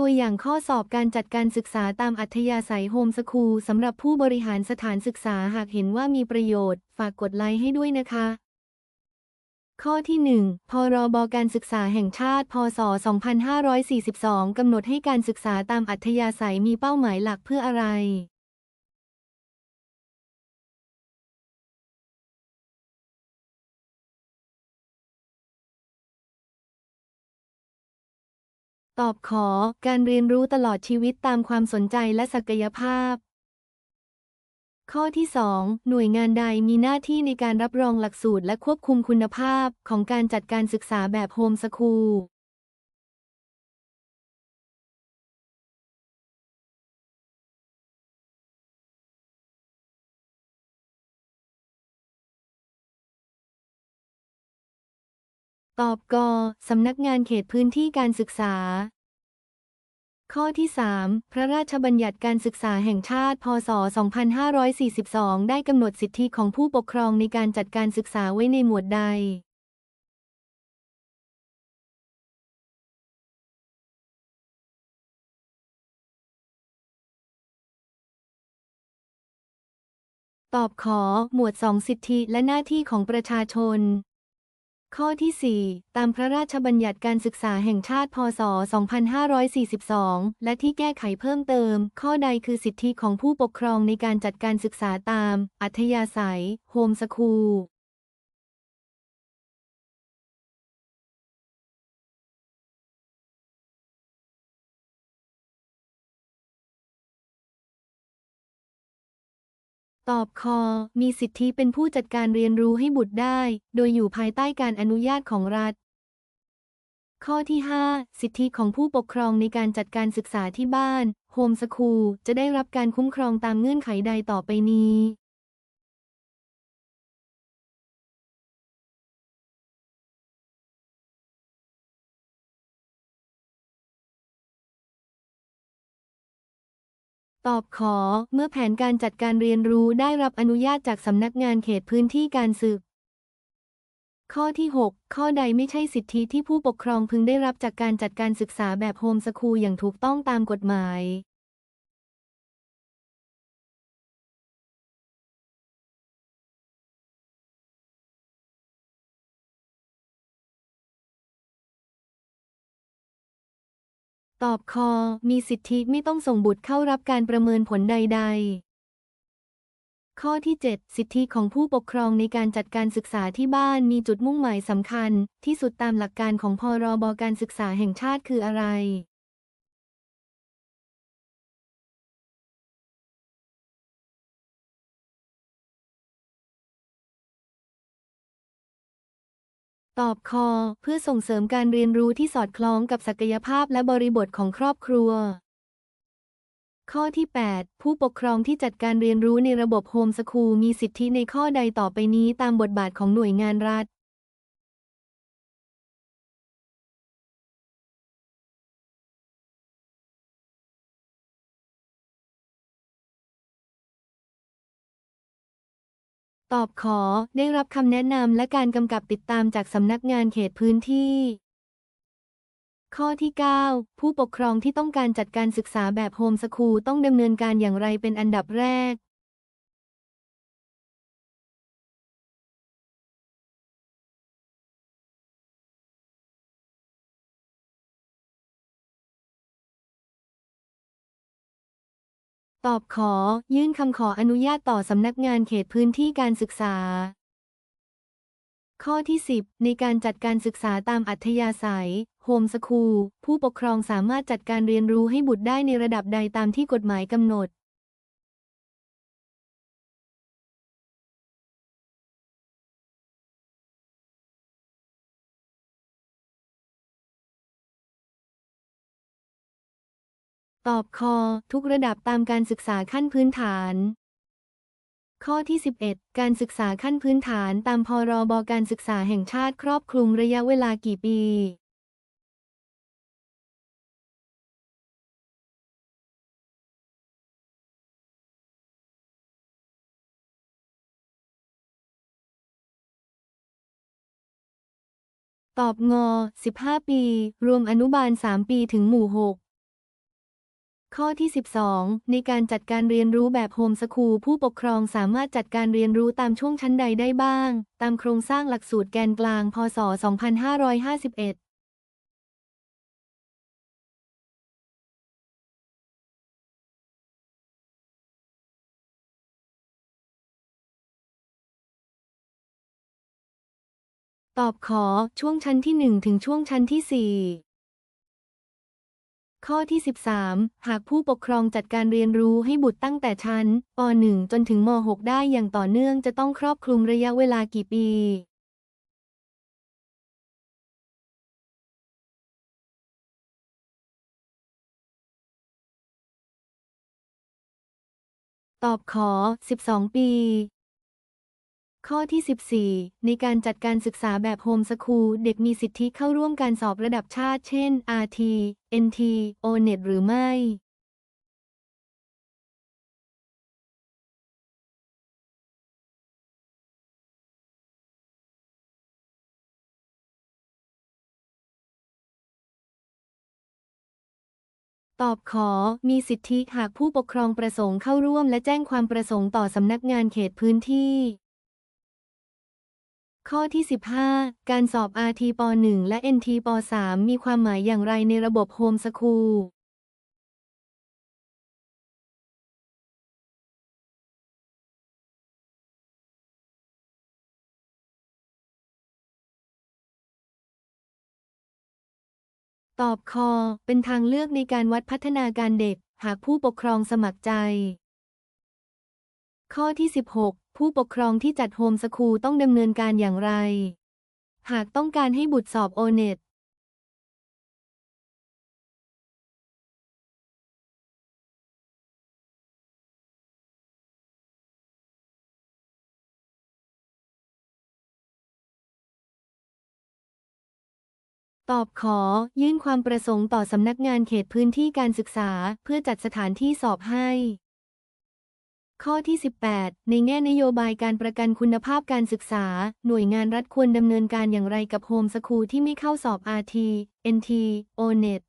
ตัวอย่างข้อสอบการจัดการศึกษาตามอัธยาศัยโฮมสคูลสำหรับผู้บริหารสถานศึกษาหากเห็นว่ามีประโยชน์ ฝากกดไลค์ให้ด้วยนะคะ ข้อที่ 1 พรบการศึกษาแห่งชาติ พศ 2542 กำหนดให้การศึกษาตามอัธยาศัยมีเป้าหมายหลักเพื่ออะไร ตอบขอการเรียนรู้ตลอดชีวิตตามความสนใจและศักยภาพ ข้อที่ 2 หน่วยงานใดมีหน้าที่ในการรับรองหลักสูตรและควบคุมคุณภาพของการจัดการศึกษาแบบโฮมสคูลตอบก สำนักงานเขตพื้นที่การศึกษา ข้อที่ 3 พระราชบัญญัติการศึกษาแห่งชาติ พศ 2542 ได้กำหนดสิทธิของผู้ปกครองในการจัดการศึกษาไว้ในหมวดใด ตอบขอ หมวด 2 สิทธิและหน้าที่ของประชาชน ข้อที่ 4 ตามพระราชบัญญัติการศึกษาแห่งชาติ พศ 2542 และที่แก้ไขเพิ่มเติม ข้อใดคือสิทธิของผู้ปกครองในการจัดการศึกษาตาม อัธยาศัย โฮมสคูล ตอบคอ มีสิทธิเป็นผู้จัดการเรียนรู้ให้บุตรได้ โดยอยู่ภายใต้การอนุญาตของรัฐ ข้อที่ 5 สิทธิของผู้ปกครองในการจัดการศึกษาที่บ้าน โฮมสคูล จะได้รับการคุ้มครองตามเงื่อนไขใดต่อไปนี้ ตอบขอ เมื่อแผนการจัดการเรียนรู้ได้รับอนุญาตจากสำนักงานเขตพื้นที่การศึก ข้อที่ 6 ข้อใดไม่ใช่สิทธิที่ผู้ปกครองพึงได้รับจากการจัดการศึกษาแบบโฮมสคูลอย่างถูกต้องตามกฎหมาย ตอบคอ มีสิทธิไม่ต้องส่งบุตรเข้ารับการประเมินผลใด ๆ ข้อที่ 7 สิทธิของผู้ปกครองในการจัดการศึกษาที่บ้านมีจุดมุ่งหมายสำคัญ ที่สุดตามหลักการของพรบการศึกษาแห่งชาติคืออะไร ตอบคอ เพื่อส่งเสริมการเรียนรู้ที่สอดคล้องกับศักยภาพและบริบทของครอบครัว ข้อที่ 8 ผู้ปกครองที่จัดการเรียนรู้ในระบบโฮมสคูลมีสิทธิในข้อใดต่อไปนี้ตามบทบาทของหน่วยงานรัฐ ตอบขอได้รับคำแนะนำและการกำกับติดตามจากสำนักงานเขตพื้นที่ ข้อที่ 9 ผู้ปกครองที่ต้องการจัดการศึกษาแบบโฮมสคูลต้องดำเนินการอย่างไรเป็นอันดับแรก ตอบขอ ยื่นคำขออนุญาตต่อสำนักงานเขตพื้นที่การศึกษา ข้อที่ 10 ในการจัดการศึกษาตามอัธยาศัยโฮมสคูลผู้ปกครองสามารถจัดการเรียนรู้ให้บุตรได้ในระดับใดตามที่กฎหมายกำหนด ตอบคอ ทุกระดับตามการศึกษาขั้นพื้นฐาน ข้อที่ 11 การศึกษาขั้นพื้นฐานตามพรบการศึกษาแห่งชาติครอบคลุมระยะเวลากี่ปีตอบงอ 15 ปี รวมอนุบาล 3 ปี ถึงหมู่ 6 ข้อที่ 12 ในการจัดการเรียนรู้แบบโฮมสคูลผู้ปกครองสามารถจัดการเรียนรู้ตามช่วงชั้นใดได้บ้าง ตามโครงสร้างหลักสูตรแกนกลาง พศ 2551ตอบขอช่วงชั้นที่ 1 ถึงช่วงชั้นที่ 4 ข้อที่ 13 หากผู้ปกครองจัดการเรียนรู้ให้บุตรตั้งแต่ชั้นป .1 จนถึงม .6 ได้อย่างต่อเนื่องจะต้องครอบคลุมระยะเวลากี่ปี ตอบขอ 12 ปี ข้อที่ 14 ในการจัดการศึกษาแบบโฮมสคูลเด็กมีสิทธิเข้าร่วมการสอบระดับชาติ เช่น RT NT ONET หรือไม่ ตอบขอ มีสิทธิหากผู้ปกครองประสงค์เข้าร่วมและแจ้งความประสงค์ต่อสำนักงานเขตพื้นที่ ข้อที่ 15 การสอบ RT ป .1 และ NT ป .3 มีความหมายอย่างไรในระบบโฮมสคูล ตอบคอ เป็นทางเลือกในการวัดพัฒนาการเด็ก หากผู้ปกครองสมัครใจ ข้อที่ 16 ผู้ปกครองที่จัดโฮมสคูลต้องดำเนินการอย่างไร หากต้องการให้บุตรสอบโอเน็ตตอบขอ ยื่นความประสงค์ต่อสำนักงานเขตพื้นที่การศึกษา เพื่อจัดสถานที่สอบให้ ข้อที่ 18 ในแง่นโยบายการประกันคุณภาพการศึกษา หน่วยงานรัฐควรดำเนินการอย่างไรกับโฮมสคูลที่ไม่เข้าสอบ RT NT ONET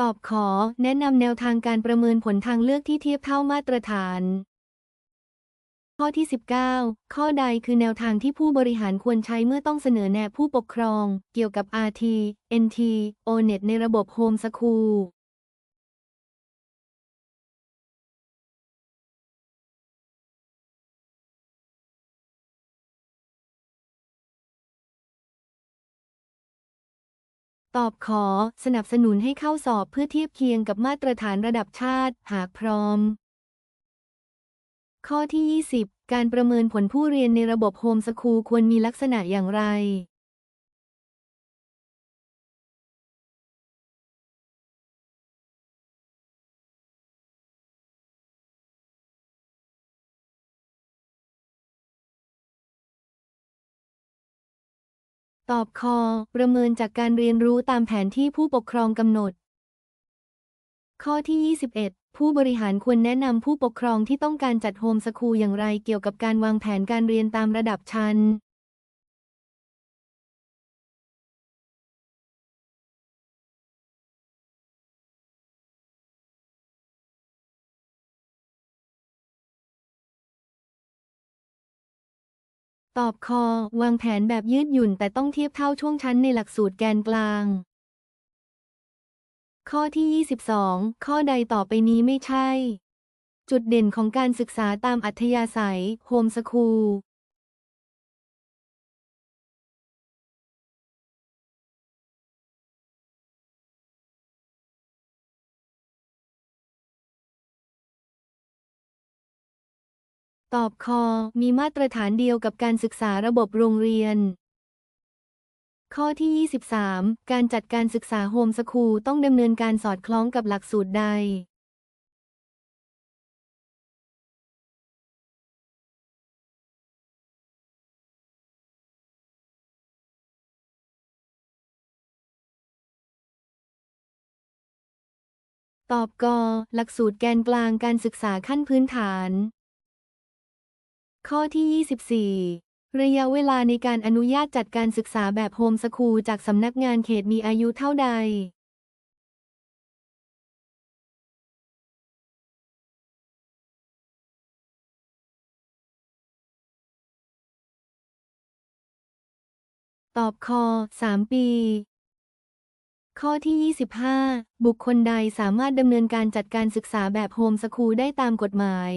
ตอบขอ แนะนำแนวทางการประเมินผลทางเลือกที่เทียบเท่ามาตรฐาน ข้อที่ 19 ข้อใดคือแนวทางที่ผู้บริหารควรใช้เมื่อต้องเสนอแนะผู้ปกครอง เกี่ยวกับ RT NT ONET ในระบบโฮมสคูลตอบขอ สนับสนุนให้เข้าสอบเพื่อเทียบเคียงกับมาตรฐานระดับชาติ หากพร้อม ข้อที่ 20 การประเมินผลผู้เรียนในระบบโฮมสคูลควรมีลักษณะอย่างไร ตอบคอ ประเมินจากการเรียนรู้ตามแผนที่ผู้ปกครองกำหนด ข้อที่ 21 ผู้บริหารควรแนะนำผู้ปกครองที่ต้องการจัดโฮมสคูลอย่างไรเกี่ยวกับการวางแผนการเรียนตามระดับชั้น ตอบคอ วางแผนแบบยืดหยุ่นแต่ต้องเทียบเท่าช่วงชั้นในหลักสูตรแกนกลาง ข้อที่ 22 ข้อใดต่อไปนี้ไม่ใช่ จุดเด่นของการศึกษาตามอัธยาศัยโฮมสคูลตอบคอ มีมาตรฐานเดียวกับการศึกษาระบบโรงเรียน ข้อที่ 23 การจัดการศึกษาโฮมสคูลต้องดำเนินการสอดคล้องกับหลักสูตรใด ตอบกหลักสูตรแกนกลางการศึกษาขั้นพื้นฐาน ข้อที่ 24 ระยะเวลาในการอนุญาตจัดการศึกษาแบบโฮมสคูลจากสำนักงานเขตมีอายุเท่าใด ตอบคอ 3 ปี ข้อที่ 25 บุคคลใดสามารถดำเนินการจัดการศึกษาแบบโฮมสคูลได้ตามกฎหมาย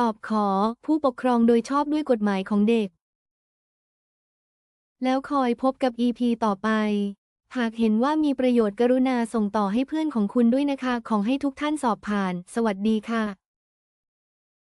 ตอบขอผู้ปกครองโดยชอบด้วยกฎหมายของเด็ก แล้วคอยพบกับ EP ต่อไป หากเห็นว่ามีประโยชน์กรุณาส่งต่อให้เพื่อนของคุณด้วยนะคะ ของให้ทุกท่านสอบผ่าน สวัสดีค่ะ